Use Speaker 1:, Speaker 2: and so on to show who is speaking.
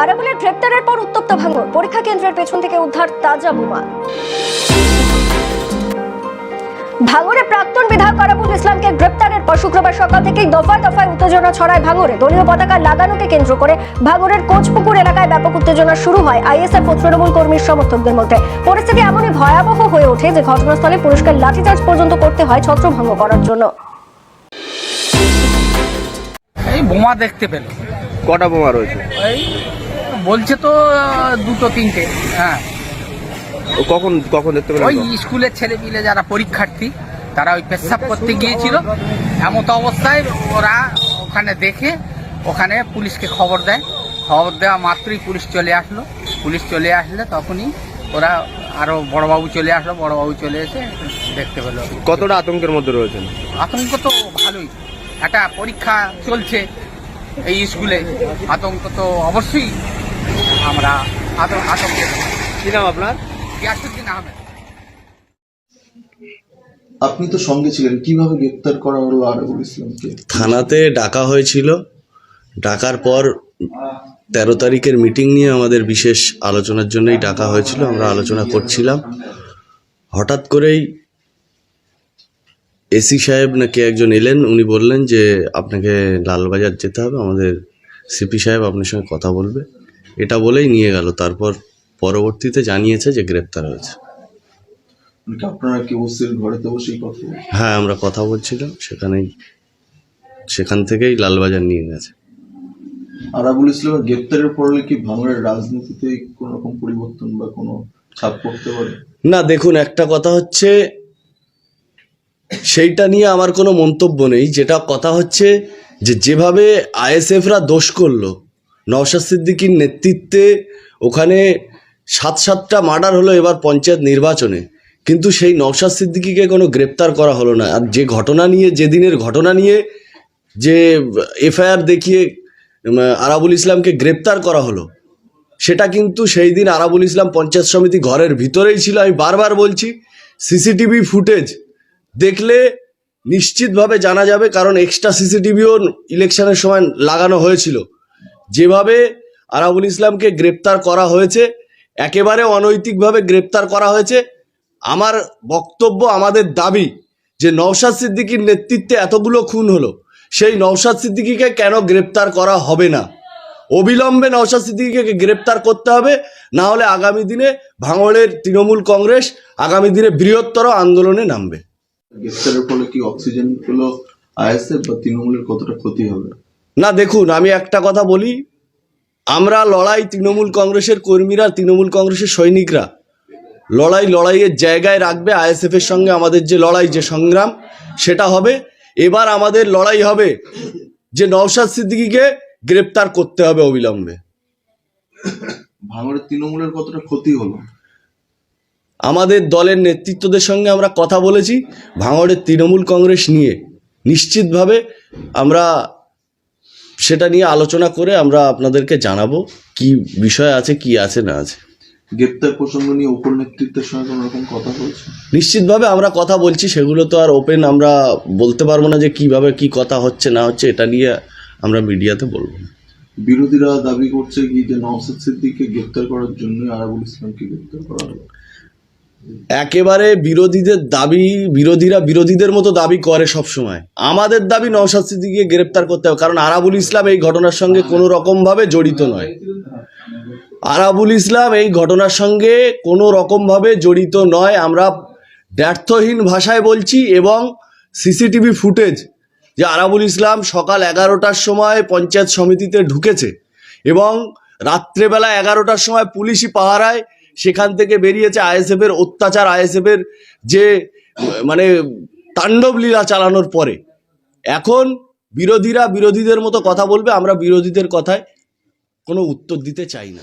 Speaker 1: আরাবুলের গ্রেপ্তারের পর উত্তপ্ত ভাঙর পরীক্ষা কেন্দ্রের পেছন থেকে উদ্ধার তাজা বোমা। ভাঙরে প্রাক্তন বিধায়ক আরাবুল ইসলামকে গ্রেপ্তারের পর শুক্রবার সকাল থেকেই দফায় দফায় উত্তেজনা ছড়ায় ভাঙরে। দলীয় পতাকা লাগানোকে কেন্দ্র করে ভাঙরের কোচপুকুর এলাকায় ব্যাপক উত্তেজনা শুরু হয় আইএসএফ ও তৃণমূল কর্মীর সমর্থকদের মধ্যে। পরিস্থিতি এমনই ভয়াবহ হয়ে ওঠে যে ঘটনাস্থলে পুলিশকে লাঠিচার্জ পর্যন্ত করতে হয় ছত্রভঙ্গ করার জন্য।
Speaker 2: বোমা দেখতে পেল
Speaker 3: কটা বোমা রয়েছে?
Speaker 2: এই বলছে তো দুটো তিনটে হ্যাঁ।
Speaker 3: কখন কখন দেখতে পেলেন
Speaker 2: ওই স্কুলের ছেলে পিলে যারা পরীক্ষার্থী তারা ওই পেশাব করতে গিয়েছিল। এমত অবস্থায় ওরা ওখানে দেখে ওখানে পুলিশকে খবর দেয়। খবর দেওয়া মাত্রই পুলিশ চলে আসলো। পুলিশ চলে আসলে তখনই ওরা আরও বড়বাবু চলে আসলো। বড়বাবু চলে এসে দেখতে পেল।
Speaker 3: কতটা আতঙ্কের মধ্যে রয়েছেন?
Speaker 2: আতঙ্ক তো ভালোই। একটা পরীক্ষা চলছে। এই স্কুলে আতঙ্ক তো অবশ্যই আমরা আতঙ্ক
Speaker 3: কি নাম আপনার?
Speaker 2: গিয়াসুদ্দিন আহমেদ।
Speaker 4: আপনি তো সঙ্গে ছিলেন কীভাবে গ্রেপ্তার করা হলো আরাবুল ইসলামকে?
Speaker 5: থানাতে ডাকা হয়েছিল। ডাকার পর তেরো তারিখের মিটিং নিয়ে আমাদের বিশেষ আলোচনার জন্যই ডাকা হয়েছিল আমরা আলোচনা করছিলাম। হঠাৎ করেই এসি সাহেব নাকি একজন এলেন উনি বললেন যে আপনাকে লালবাজার যেতে হবে আমাদের সিপি সাহেব আপনার সঙ্গে কথা বলবে। এটা বলেই নিয়ে গেল তারপর পরবর্তীতে জানিয়েছে যে গ্রেপ্তার হয়েছে।
Speaker 4: মানে আপনারা কি ওসির ঘরেতে বসেই কথা
Speaker 5: হ্যাঁ আমরা কথা বলছিলাম সেখানেই সেখান থেকেই লালবাজার নিয়ে গেছে।
Speaker 4: আরাবুল ইসলামের গ্রেপ্তারের পরে কি ভাঙড়ের রাজনীতিতে কোন রকম পরিবর্তন বা কোনো ছাপ পড়তে পারে?
Speaker 5: না দেখুন একটা কথা হচ্ছে সেইটা নিয়ে আমার কোনো মন্তব্য নেই। যেটা কথা হচ্ছে যে যেভাবে আইএসএফরা দোষ করল, নওশাদ সিদ্দিকীর নেতৃত্বে ওখানে সাত সাতটা মার্ডার হলো এবার পঞ্চায়েত নির্বাচনে। কিন্তু সেই নওশাদ সিদ্দিকীকে কোনো গ্রেপ্তার করা হলো না। আর যে ঘটনা নিয়ে যেদিনের ঘটনা নিয়ে যে এফআইআর দেখিয়ে আরাবুল ইসলামকে গ্রেপ্তার করা হলো, সেটা কিন্তু সেই দিন আরাবুল ইসলাম পঞ্চায়েত সমিতি ঘরের ভিতরেই ছিল। আমি বারবার বলছি, সিসিটিভি ফুটেজ দেখলে নিশ্চিতভাবে জানা যাবে কারণ এক্সট্রা সিসিটিভিও ইলেকশনের সময় লাগানো হয়েছিল। যেভাবে আরাবুল ইসলামকে গ্রেপ্তার করা হয়েছে, একেবারে অনৈতিকভাবে গ্রেপ্তার করা হয়েছে, আমার বক্তব্য, আমাদের দাবি যে নওশাদ সিদ্দিকীর নেতৃত্বে এতগুলো খুন হলো, সেই নওশাদ সিদ্দিকিকে কেন গ্রেপ্তার করা হবে না? অবিলম্বে নওশাদ সিদ্দিকীকে গ্রেপ্তার করতে হবে, না হলে আগামী দিনে ভাঙড়ের তৃণমূল কংগ্রেস আগামী দিনে বৃহত্তর আন্দোলনে নামবে।
Speaker 4: গ্রেপ্তারের ফলে কি অক্সিজেন পেল আইএসএফ বা তৃণমূলের কতটা ক্ষতি হবে?
Speaker 5: না দেখুন আমি একটা কথা বলি। আমরা লড়াই তৃণমূল কংগ্রেসের কর্মীরা তৃণমূল কংগ্রেসের সৈনিকরা। লড়াই লড়াইয়ের জায়গায় রাখবে আইএসএফ এর সঙ্গে আমাদের যে লড়াই যে সংগ্রাম সেটা হবে। এবার আমাদের লড়াই হবে যে নওশাদ সিদ্দিকিকে গ্রেপ্তার করতে হবে অবিলম্বে।
Speaker 4: ভাঙড়ের তৃণমূলের কতটা ক্ষতি হলো?
Speaker 5: আমাদের দলের নেতৃত্বদের সঙ্গে আমরা কথা বলেছি ভাঙড়ের তৃণমূল কংগ্রেস নিয়ে। নিশ্চিতভাবে আমরা সেটা নিয়ে আলোচনা করে আমরা আপনাদেরকে জানাব কি বিষয় আছে কি আছে না আছে।
Speaker 4: গ্রেপ্তার প্রসঙ্গ নিয়ে উপর নেতৃত্বের সঙ্গে কোনো রকম কথা বলছে
Speaker 5: নিশ্চিতভাবে আমরা কথা বলছি সেগুলো তো আর ওপেন আমরা বলতে পারব না যে কীভাবে কি কথা হচ্ছে না হচ্ছে এটা নিয়ে আমরা মিডিয়াতে বলব
Speaker 4: বিরোধীরা দাবি করছে কি যে নওসাদ সিদ্দিককে গ্রেপ্তার করার জন্যই আরাবুল ইসলামকে গ্রেপ্তার করা হলো।
Speaker 5: একেবারে বিরোধীদের দাবি, বিরোধীরা বিরোধীদের মতো দাবি করে সব সময় আমাদের দাবি নওশাদ সিদ্দিকীকে গ্রেপ্তার করতে হবে, কারণ আরাবুল ইসলাম এই ঘটনার সঙ্গে কোনো রকমভাবে জড়িত নয়। আরাবুল ইসলাম এই ঘটনার সঙ্গে কোনো রকমভাবে জড়িত নয়। আমরা ব্যর্থহীন ভাষায় বলছি এবং সিসিটিভি ফুটেজ যে আরাবুল ইসলাম সকাল এগারোটার সময় পঞ্চায়েত সমিতিতে ঢুকেছে এবং রাত্রেবেলা এগারোটার সময় পুলিশি পাহারায় সেখান থেকে বেরিয়েছে আইএসএফ এর অত্যাচার আইএসএফ এর যে মানে তাণ্ডব লীলা চালানোর পরে। এখন বিরোধীরা বিরোধীদের মতো কথা বলবে, আমরা বিরোধীদের কথায় কোনো উত্তর দিতে চাই না।